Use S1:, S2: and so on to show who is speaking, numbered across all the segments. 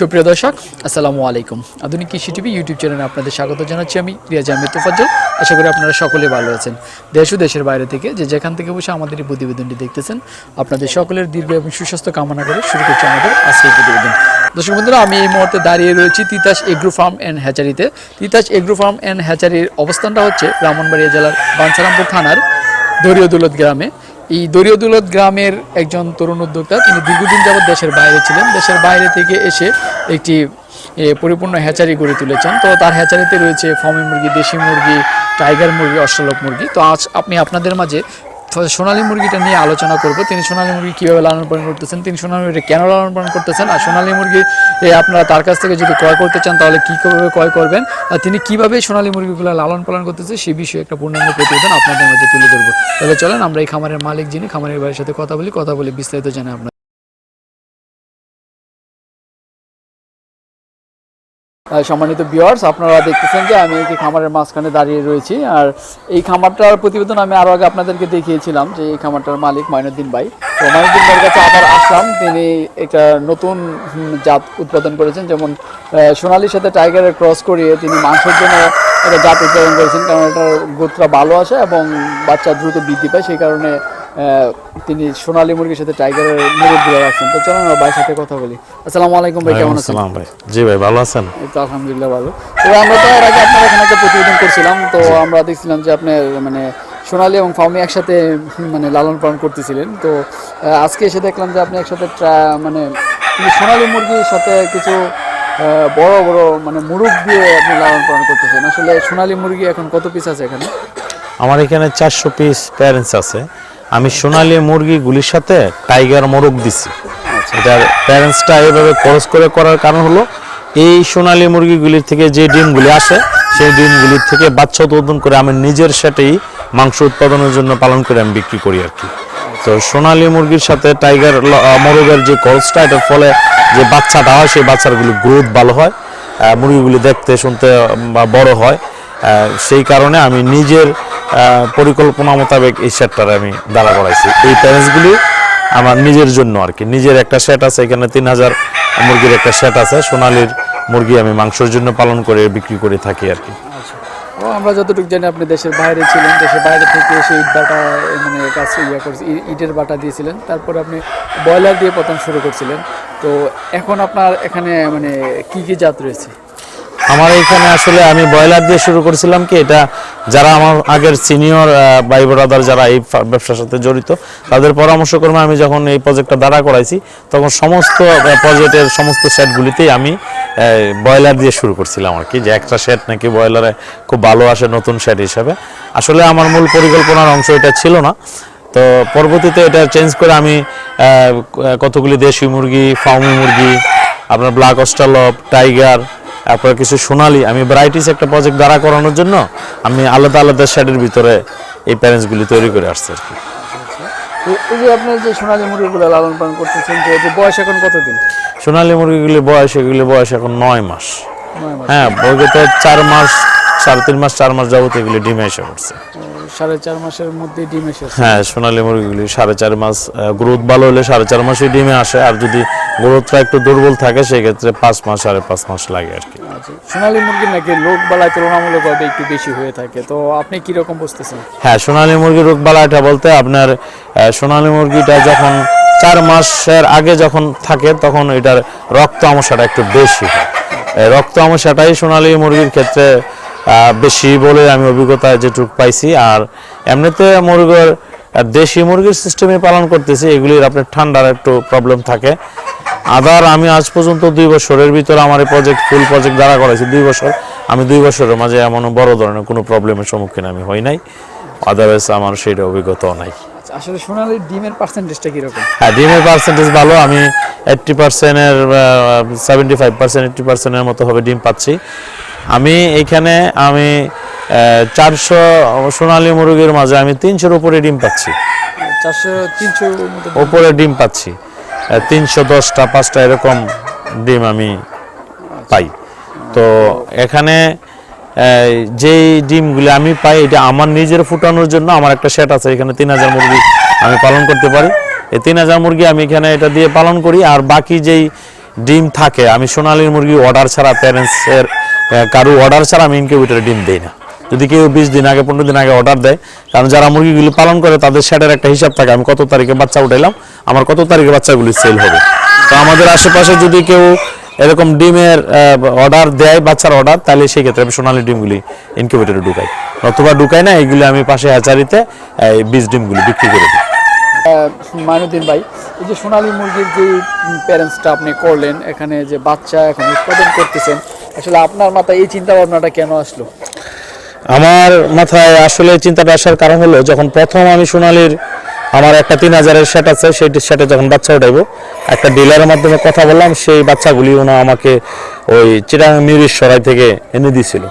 S1: সুপ্রিয় দর্শক, আসসালামু আলাইকুম। আধুনিক কৃষি টিভি ইউটিউব চ্যানেলে আপনাদের স্বাগত জানাচ্ছি আমি রিয়াজ আহমেদ তোফাজ্জল। আশা করি আপনারা সকলে ভালো আছেন। দেশ ও দেশের বাইরে থেকে যে যেখান থেকে বসে আমাদের এই প্রতিবেদনটি দেখতেছেন, আপনাদের সকলের দীর্ঘ এবং সুস্বাস্থ্য কামনা করে শুরু করছি আমাদের আজকের প্রতিবেদন। দর্শক বন্ধুরা, আমি এই মুহূর্তে দাঁড়িয়ে রয়েছি তিতাস এগ্রো ফার্ম অ্যান্ড হ্যাচারিতে। তিতাস এগ্রো ফার্ম অ্যান্ড হ্যাচারির অবস্থানটা হচ্ছে ব্রাহ্মণবাড়িয়া জেলার বাঞ্ছারামপুর থানার দরিয়দুলত গ্রামে। এই দরিয়দুলত গ্রামের একজন তরুণ উদ্যোক্তা, তিনি দীর্ঘদিন যাবৎ দেশের বাইরে ছিলেন। দেশের বাইরে থেকে এসে একটি পরিপূর্ণ হ্যাচারি গড়ে তুলেছেন। তো তার হ্যাচারিতে রয়েছে ফমি মুরগি, দেশি মুরগি, টাইগার মুরগি অষ্টলক মুরগি। তো আজ আপনি, আপনাদের মাঝে সোনালী মুরগিটা নিয়ে আলোচনা করব। তিনি সোনালী মুরগি কীভাবে লালন পালন করতেছেন, তিনি সোনালী মুরগি কেন লালন পালন করতেছেন, আর সোনালী মুরগি আপনারা তার কাছ থেকে যদি ক্রয় করতে চান, তাহলে কীভাবে ক্রয় করবেন, আর তিনি কীভাবে সোনালী মুরগিগুলো লালন পালন করতেছে সে বিষয়ে একটা পূর্ণাঙ্গ প্রতিবেদন আপনাদের মাঝে তুলে ধরবো। তাহলে চলেন, আমরা এই খামারের মালিক যিনি, খামারের বাড়ির সাথে কথা বলি, কথা বলে বিস্তারিত জানাই আপনার সম্মানিত ভিউয়ার্স আপনারা দেখতেছেন যে আমি এই খামারের মাঝখানে দাঁড়িয়ে রয়েছি। আর এই খামারটার প্রতিবেদন আমি আরও আগে আপনাদেরকে দেখিয়েছিলাম যে এই খামারটার মালিক মাইনুদ্দিন ভাই। তো মাইনুদ্দিন ভাইয়ের কাছে আবার আসলাম। তিনি একটা নতুন জাত উৎপাদন করেছেন। যেমন সোনালির সাথে টাইগারের ক্রস করিয়ে তিনি মাংসের জন্য একটা জাত উৎপাদন করেছেন। কারণ এটার গোত্রা ভালো আসে এবং বাচ্চা দ্রুত বৃদ্ধি পায়। সেই কারণে তিনি সোনালী মুরগির সাথে টাইগারের মুরগিগুলো রাখছেন। তো চলুন ভাইয়ের সাথে কথা বলি। আসসালামু আলাইকুম ভাই কেমন আছেন?
S2: আসসালাম ভাই। জি ভাই ভালো আছেন?
S1: এই তো আলহামদুলিল্লাহ ভালো। তো আমরা তো এর আগে আপনার এখানে একটা প্রতিবেদন করছিলাম। তো আমরা দেখছিলাম যে আপনি মানে সোনালী এবং ফাউমি একসাথে মানে লালন পালন করতেছিলেন। তো আজকে এসে দেখলাম যে আপনি একসাথে মানে সোনালী মুরগির সাথে কিছু বড় বড় মানে মুরগ দিয়ে আপনি লালন পালন করতেছেন। আসলে সোনালী মুরগি এখন কত পিস আছে এখানে?
S2: আমার এখানে চারশো পিস প্যারেন্টস আছে। আমি সোনালী মুরগিগুলির সাথে টাইগার মোরগ দিছি। এটার প্যারেন্টসটা এভাবে খরচ করে করার কারণ হলো, এই সোনালী মুরগিগুলির থেকে যে ডিমগুলি আসে, সেই ডিমগুলির থেকে বাচ্চা উৎপাদন করে আমি নিজের সাথেই মাংস উৎপাদনের জন্য পালন করে আমি বিক্রি করি আর কি। তো সোনালী মুরগির সাথে টাইগার মোরগের যে খরচটা, এটার ফলে যে বাচ্চাটা হয়, সেই বাচ্চাগুলি গ্রোথ ভালো হয় মুরগিগুলি দেখতে, শুনতে বড় হয়। সেই কারণে আমি নিজের পরিকল্পনা মোতাবেক এই সেটটার আমি দাঁড়া করাইছি। এই প্যারেন্টসগুলি আমার নিজের জন্য আর কি। নিজের একটা সেট আছে, এখানে তিন হাজার মুরগির একটা সেট আছে। সোনালির মুরগি আমি মাংসের জন্য পালন করে, বিক্রি করে থাকি আর কি।
S1: আমরা যতটুকু জানি আপনি দেশের বাইরে ছিলেন, দেশের বাইরে থেকে এসে ইট বাটা মানে কাছে ইয়ে করছে ইটের বাটা দিয়েছিলেন। তারপরে আপনি ব্রয়লার দিয়ে প্রথম শুরু করছিলেন। তো এখন আপনার এখানে মানে কি কি জাত রয়েছে?
S2: আমার এখানে আসলে আমি ব্রয়লার দিয়ে শুরু করেছিলাম কি, এটা যারা আমার আগের সিনিয়র ভাই ব্রাদার যারা এই ব্যবসার সাথে জড়িত, তাদের পরামর্শ ক্রমে আমি যখন এই প্রজেক্টটা দাঁড়া করাইছি, তখন সমস্ত প্রজেক্টের সমস্ত সেটগুলিতেই আমি ব্রয়লার দিয়ে শুরু করছিলাম আর কি, যে একটা সেট নাকি ব্রয়লারে খুব ভালো আসে নতুন সেট হিসাবে। আসলে আমার মূল পরিকল্পনার অংশ এটা ছিল না। তো পরবর্তীতে এটা চেঞ্জ করে আমি কতগুলি দেশি মুরগি ফাউমি মুরগি, আপনার ব্ল্যাক অস্টালপ টাইগার তারপরে কিছু সোনালি আমি ভ্যারাইটিস একটা প্রজেক্ট দ্বারা করানোর জন্য আমি আলাদা আলাদা শেডের ভিতরে এই প্যারেন্টসগুলি তৈরি করে আসছে আর কি।
S1: এই যে আপনার যে সোনালী মুরগিগুলো লালন পালন করতেছেন এদের বয়স এখন কতদিন?
S2: সোনালি মুরগিগুলি বয়স এগুলি বয়স এখন নয় মাস। হ্যাঁ বইতে চার মাস সাড়ে তিন মাস চার মাস যাবত এগুলি ডিমে এসে পড়ছে।
S1: সাড়ে চার মাসের মধ্যে ডিম এসেছে
S2: হ্যাঁ সোনালী মুরগিগুলি সাড়ে চার মাস গ্রোথ ভালো হলে সাড়ে চার মাসে ডিমে আসে আর যদি গ্রোথটা একটু দুর্বল থাকে সেক্ষেত্রে পাঁচ মাস সাড়ে পাঁচ মাস লাগে আর কি।
S1: আচ্ছা সোনালী মুরগির নাকি লোক বেলায় তুলনামূলকভাবে একটু বেশি হয়ে থাকে তো আপনি কি রকম বুঝতেছেন?
S2: হ্যাঁ সোনালী মুরগির রোগ বালাইটা বলতে আপনার সোনালী মুরগিটা যখন চার মাসের আগে যখন থাকে তখন এটার রক্ত আমশাটা একটু বেশি হয়। রক্ত আমশাটাই সোনালী মুরগির ক্ষেত্রে বেশি বলে আমি অভিজ্ঞতা যেটুকু পাইছি। আর এমনিতে মুরগির দেশি মুরগির সিস্টেমে পালন করতেছি এগুলির আপনার ঠান্ডার একটু প্রবলেম থাকে। আদার আমি আজ পর্যন্ত দুই বছরের ভিতরে আমার এই প্রজেক্ট ফুল প্রজেক্ট দাঁড়া করাইছি দুই বছর। আমি দুই বছরের মাঝে এমন বড় ধরনের কোনো প্রবলেমের সম্মুখীন আমি হই নাই। আদারওয়াইজ আমার সেইটা অভিজ্ঞতাও নাই।
S1: আচ্ছা, আসলে সোনালীর ডিমের পার্সেন্টেজটা কীরকম?
S2: হ্যাঁ ডিমের পার্সেন্টেজ ভালো। আমি এইট্টি পার্সেন্টের সেভেন্টি ফাইভ পার্সেন্ট এইট্টি পার্সেন্টের মতো হবে ডিম পাচ্ছি। আমি এইখানে আমি চারশো সোনালী মুরগির মাঝে আমি তিনশোর উপরে ডিম পাচ্ছি। উপরে ডিম পাচ্ছি। তিনশো দশটা পাঁচটা এরকম ডিম আমি পাই। তো এখানে যেই ডিমগুলি আমি পাই এটা আমার নিজের ফুটানোর জন্য আমার একটা সেট আছে। এখানে তিন হাজার মুরগি আমি পালন করতে পারি। এই তিন হাজার মুরগি আমি এখানে এটা দিয়ে পালন করি। আর বাকি যেই ডিম থাকে আমি সোনালীর মুরগি অর্ডার ছাড়া প্যারেন্টসের কারও অর্ডার ছাড়া আমি ইনকিউবেটরে ডিম দিই না। যদি কেউ বিশ দিন আগে, পনেরো দিন আগে অর্ডার দেয়, কারণ যারা মুরগিগুলি পালন করে, তাদের সেটার একটা হিসাব থাকে, আমি কত তারিখে বাচ্চা উঠাইলাম, আমার কত তারিখে বাচ্চাগুলি সেল হবে। তো আমাদের আশেপাশে যদি কেউ এরকম ডিমের অর্ডার দেয়, বাচ্চার অর্ডার তাহলে সেই ক্ষেত্রে আমি সোনালী ডিমগুলি ইনকিউবেটরে ঢুকাই। অথবা ঢুকাই না, এগুলি আমি পাশে হ্যাচারিতে এই বীজ ডিমগুলি বিক্রি করে দিই।
S1: মাইনুদ্দিন ভাই, এই যে সোনালী মুরগির যে প্যারেন্টসটা আপনি করলেন, এখানে যে বাচ্চা এখন উৎপাদন করতেছেন আসলে আপনার মাথায় এই চিন্তা ভাবনাটা কেন আসলো?
S2: আমার মাথায় আসলে চিন্তাটা আসার কারণ হলো যখন প্রথম আমি সোনালির আমার একটা তিন হাজারের সেট আছে সেই সেটে যখন বাচ্চা উঠাইবো একটা ডিলারের মাধ্যমে কথা বললাম সেই বাচ্চাগুলি ওনা আমাকে ওই চিরাং মিউরিশ সরাই থেকে এনে দিয়েছিল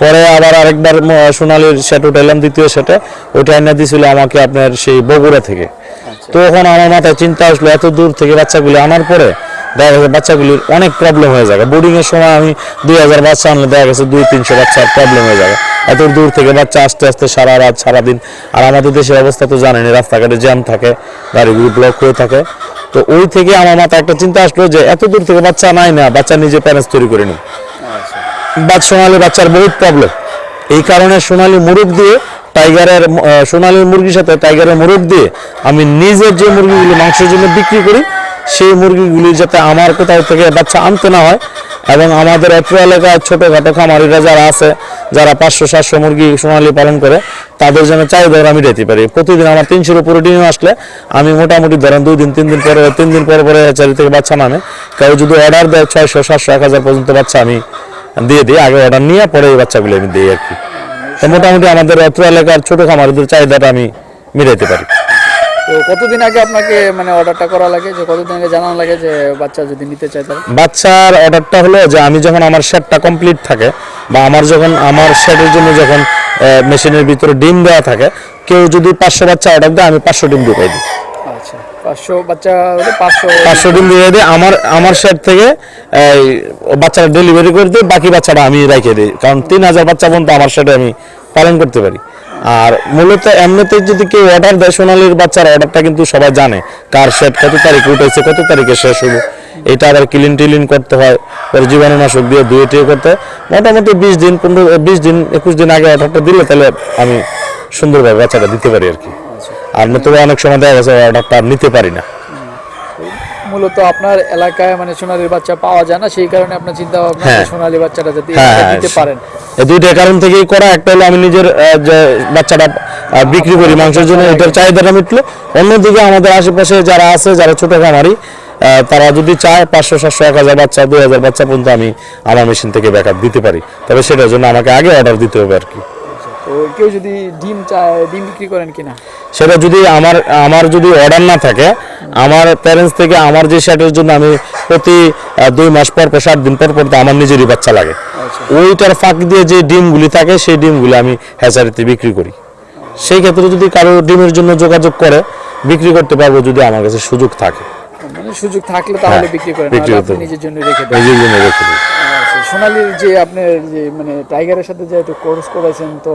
S2: পরে আবার আরেকবার সোনালির সেট উঠাইলাম দ্বিতীয় সেটে ওইটা এনে দিয়েছিল আমাকে আপনার সেই বগুড়া থেকে। তো তখন আমার মাথায় চিন্তা আসলো এত দূর থেকে বাচ্চাগুলি আনার পরে দেখা গেছে বাচ্চাগুলির অনেক প্রবলেম হয়ে যাবে। বোর্ডিং এর সময় আমি দুই হাজার বাচ্চা আনলে দেখা গেছে দুই তিনশো বাচ্চার প্রবলেম হয়ে যাবে। এত দূর থেকে বাচ্চা আস্তে আস্তে সারা রাত সারা দিন আর আমাদের দেশের অবস্থা তো জানেন রাস্তাঘাটে জ্যাম থাকে গাড়িগুলি ব্লক হয়ে থাকে। তো ওই থেকে আমার মাথায় একটা চিন্তা আসলো যে এত দূর থেকে বাচ্চা নাই না বাচ্চা নিজে প্যারেন্টস তৈরি করে নিই বাচ্চা সোনালি বাচ্চার বহুত প্রবলেম এই কারণে সোনালি মুরগ দিয়ে টাইগারের সোনালি মুরগির সাথে টাইগারের মুরগ দিয়ে আমি নিজের যে মুরগিগুলি মাংসের জন্য বিক্রি করি সেই মুরগিগুলি যাতে আমার কোথাও থেকে বাচ্চা আনতে না হয় এবং আমাদের অত্র এলাকায় ছোটোখাটো খামারিরা যারা আছে, যারা পাঁচশো, সাতশো মুরগি সোনালি পালন করে, তাদের জন্য চাহিদা আমি দিতে পারি। প্রতিদিন আমার তিনশোর উপরে ডিম আসলে আমি মোটামুটি ধরেন দুই দিন, তিন দিন পরে, তিন দিন পরে পরে চারি থেকে বাচ্চা নামে। কেউ যদি অর্ডার দেয় ছয়শো, সাতশো, এক হাজার পর্যন্ত বাচ্চা আমি দিয়ে দিই, আগে অর্ডার নিয়ে পরে এই বাচ্চাগুলি আমি দিই আর কি। মোটামুটি আমাদের অত্র এলাকার ছোট খামারিদের চাহিদাটা আমি মিটাইতে পারি।
S1: তো কতদিন আগে আপনাকে মানে অর্ডারটা করা লাগে? যে কতদিন আগে জানানো লাগে যে বাচ্চা যদি নিতে চায় তারা
S2: বাচ্চার অর্ডারটা হলো যে আমি যখন আমার শেডটা কমপ্লিট থাকে বা আমার যখন আমার শেডের জন্য যখন মেশিনের ভিতরে ডিম দেওয়া থাকে কেউ যদি পাঁচশো বাচ্চা অর্ডার দেয় আমি পাঁচশো ডিম ঢুকাই দিই।
S1: আচ্ছা পাঁচশো বাচ্চা পাঁচশো
S2: পাঁচশো ডিম দিয়ে দিই। আমার আমার শেড থেকে এই, বাচ্চাটা ডেলিভারি করে দিই বাকি বাচ্চাটা আমি রেখে দিই। কারণ তিন হাজার বাচ্চা পর্যন্ত আমার শেডে আমি পালন করতে পারি। আর মূলত এমনিতে যদি কেউ অর্ডার দেয় সোনালির বাচ্চার অর্ডারটা কিন্তু সবাই জানে। কার শেড কত তারিখে উঠেছে কত তারিখে শেষ হলো। এটা আবার ক্লিন টিলিন করতে হয়, পরে জীবাণুনাশক দিয়ে ধুয়ে টুয়ে করতে হয়। মোটামুটি বিশ দিন, পনেরো, বিশ দিন, একুশ দিন আগে অর্ডারটা দিলে তাহলে আমি সুন্দরভাবে বাচ্চাটা দিতে পারি আর কি। আর নতুবা অনেক সময় দেখা গেছে অর্ডারটা নিতে পারি না।
S1: মূলত আপনার এলাকায় মানে সোনালির বাচ্চা পাওয়া যায় না সেই কারণে আপনার চিন্তা ভাবনা
S2: হ্যাঁ।
S1: সোনালী বাচ্চাটা যাতে
S2: হ্যাঁ, হ্যাঁ,
S1: দিতে পারেন।
S2: এই দুইটা কারণ থেকেই করা একটা হলো আমি নিজের যে বাচ্চাটা বিক্রি করি মাংসের জন্য এটার চাহিদাটা মিটলো। অন্যদিকে আমাদের আশেপাশে যারা আছে যারা ছোট খামারি তারা যদি চায় পাঁচশো সাতশো এক হাজার বাচ্চা দুই হাজার বাচ্চা পর্যন্ত আমি আমার মেশিন থেকে ব্যাকআপ দিতে পারি। তবে সেটার জন্য আমাকে আগে অর্ডার দিতে হবে আর কি।
S1: কেউ যদি ডিম চায় ডিম বিক্রি করেন কিনা?
S2: সেটা যদি আমার আমার যদি অর্ডার না থাকে আমার প্যারেন্টস থেকে আমার যে শার্টের জন্য আমি প্রতি দুই মাস পর পর ষাট দিন পর পর আমার নিজেরই বাচ্চা লাগে।
S1: আচ্ছা।
S2: ওইটার ফাঁক দিয়ে যে ডিমগুলি থাকে সেই ডিমগুলি আমি হ্যাচারিতে বিক্রি করি। সেই ক্ষেত্রে যদি কারও ডিমের জন্য যোগাযোগ করে বিক্রি করতে পারব যদি আমার কাছে সুযোগ থাকে।
S1: মানে সুযোগ থাকলে তাহলে
S2: হ্যাঁ,
S1: বিক্রি করেন নিজের জন্য রেখে দেন। সোনালীর যে আপনার যে মানে টাইগারের সাথে যেহেতু কোর্স করেছেন তো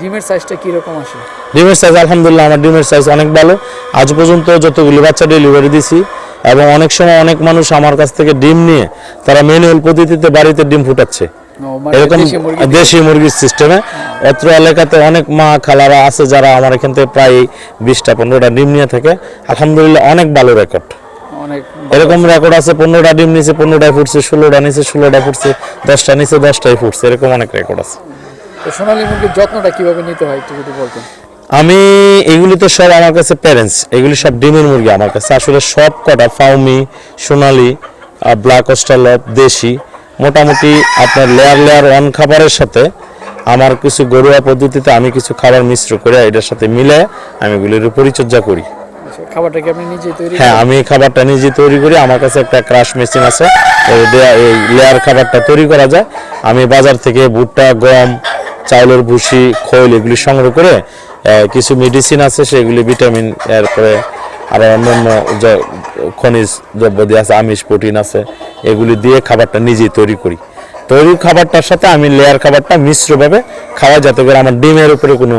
S1: ডিমের সাইজটা কীরকম আসে?
S2: ডিমের সাইজ আলহামদুলিল্লাহ আমার ডিমের সাইজ অনেক ভালো। আজ পর্যন্ত যতগুলি বাচ্চা ডেলিভারি দিছি এবং অনেক সময় অনেক মানুষ আমার কাছ থেকে ডিম নিয়ে তারা ম্যানুয়াল পদ্ধতিতে বাড়িতে ডিম ফুটাচ্ছে।
S1: মানে
S2: এরকম
S1: দেশি
S2: মুরগির সিস্টেমে অত্র এলাকাতে অনেক মা খালারা আছে যারা আমার এখান থেকে প্রায় বিশটা পনেরোটা ডিম নিয়ে থাকে। আলহামদুলিল্লাহ অনেক ভালো রেকর্ড এরকম রেকর্ড আছে পনেরোটা ডিম নিচে পনেরোটায় ফুটছে ষোলোটা নিচে ষোলোটা ফুটছে দশটা নিচে দশটায় ফুটছে এরকম অনেক রেকর্ড আছে।
S1: তো সোনালী মুরগির যত্নটা কীভাবে নিতে হয় একটু যদি বলতেন?
S2: আমি এগুলি তো সব আমার কাছে প্যারেন্টস এগুলি সব ডিমের মুরগি আমার কাছে। আসলে সব কটা ফাউমি সোনালি ব্ল্যাক অস্ট্রালপ দেশি মোটামুটি আপনার লেয়ার লেয়ার ওয়ান খাবারের সাথে আমার কিছু ঘরোয়া পদ্ধতিতে আমি কিছু খাবার মিশ্র করে এটার সাথে মিলে আমি এগুলির পরিচর্যা করি।
S1: খাবারটা কি আপনি নিজেই তৈরি
S2: হ্যাঁ আমি খাবারটা নিজে তৈরি করি। আমার কাছে একটা ক্রাশ মেশিন আছে। এই লেয়ার খাবারটা তৈরি করা যায়। আমি বাজার থেকে ভুট্টা গম চাউলের ভুসি খৈল এগুলি সংগ্রহ করে কিছু মেডিসিন আছে সেগুলি ভিটামিন এরপরে আর অন্যান্য যে খনিজ দ্রব্য দিয়ে আছে আমিষ প্রোটিন আছে এগুলি দিয়ে খাবারটা নিজেই তৈরি করি। তৈরি খাবারটার সাথে আমি লেয়ার খাবারটা মিশ্রভাবে খাওয়া যাতে করে আমার ডিমের উপরে কোনো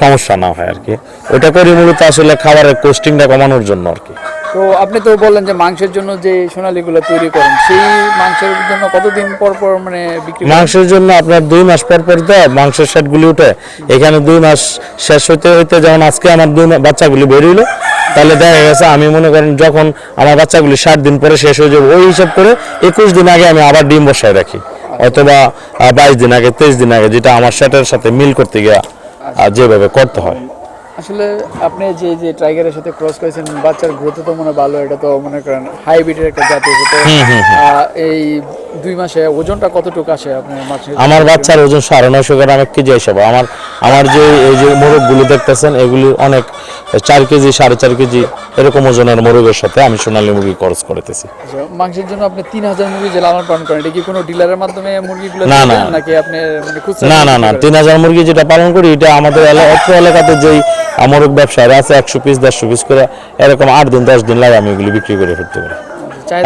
S2: সমস্যা না হয় আর কি। ওটা করি মূলত আসলে খাবারের কোস্টিংটা কমানোর জন্য আর কি।
S1: তো আপনি তো বললেন যে মাংসের জন্য যে সোনালীগুলো তৈরি করেন সেই মাংসের জন্য কতদিন পর পর মানে বিক্রি
S2: মাংসের জন্য আপনার দুই মাস পর পর তো মাংসের সেটগুলি উঠে এখানে দুই মাস শেষ হইতে হইতে যেমন আজকে আমার দুই বাচ্চাগুলি বেরিয়েলো তাহলে দেখা গেছে আমি মনে করেন যখন আমার বাচ্চাগুলি ষাট দিন পরে শেষ হয়ে যাবে ওই হিসাব করে একুশ দিন আগে আমি আবার ডিম বসায় রাখি অথবা বাইশ দিন আগে তেইশ দিন আগে যেটা আমার সেটের সাথে মিল করতে গিয়ে যেভাবে করতে হয়।
S1: আসলে আপনি যে যে টাইগারের সাথে ক্রস করেছেন বাচ্চার গ্রোথ তো মনে ভালো এটা তো মনে করেন হাইব্রিডের একটা জাতি তো এই দুই মাসে ওজনটা কতটুকু আসে আপনার মাছের
S2: আমার বাচ্চার ওজন সাড়ে নয়শো গ্রাম এক কেজি হিসাবে আমার আমার যে এই যে মোরগগুলো দেখতেছেন এগুলি অনেক চার কেজি সাড়ে চার কেজি এরকম ওজনের মোরগের সাথে আমি সোনালী মুরগি খরচ করতেছি
S1: আচ্ছা, মাংসের জন্য আপনি তিন হাজার মুরগি যে লালন পালন করেন এটা কি কোনো ডিলারের মাধ্যমে মুরগিগুলো
S2: না, না।
S1: নাকি আপনি মানে
S2: না না না? তিন হাজার মুরগি যেটা পালন করি এটা আমাদের অত্র এলাকাতে যেই মোরগ ব্যবসায়ীরা আছে একশো পিস দেড়শো পিস করে এরকম আট দিন দশ দিন লাগে আমি এগুলি বিক্রি করে ফেলতে পারি।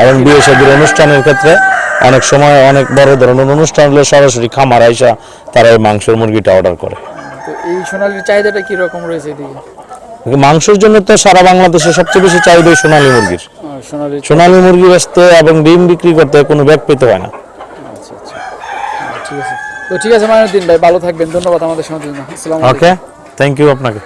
S2: এবং বিয়ে শাদীর অনুষ্ঠানের ক্ষেত্রে অনেক সময় অনেক বড় ধরনের অনুষ্ঠান হলে সরাসরি খামার আইসা তারা এই মাংসের মুরগিটা অর্ডার করে।
S1: তো এই সোনালির চাহিদাটা কীরকম রয়েছে এদিকে?
S2: মাংসের জন্য তো সারা বাংলাদেশে সবচেয়ে বেশি চাহিদা এই সোনালী মুরগির। সোনালী মুরগি বেচতে এবং ডিম বিক্রি করতে কোনো ব্যাগ পেতে হয় না।
S1: আচ্ছা আচ্ছা। ঠিক আছে। তো ঠিক আছে মাইনুদ্দিন ভাই ভালো থাকবেন। ধন্যবাদ আমাদের সঙ্গে
S2: ওকে থ্যাংক ইউ আপনাকে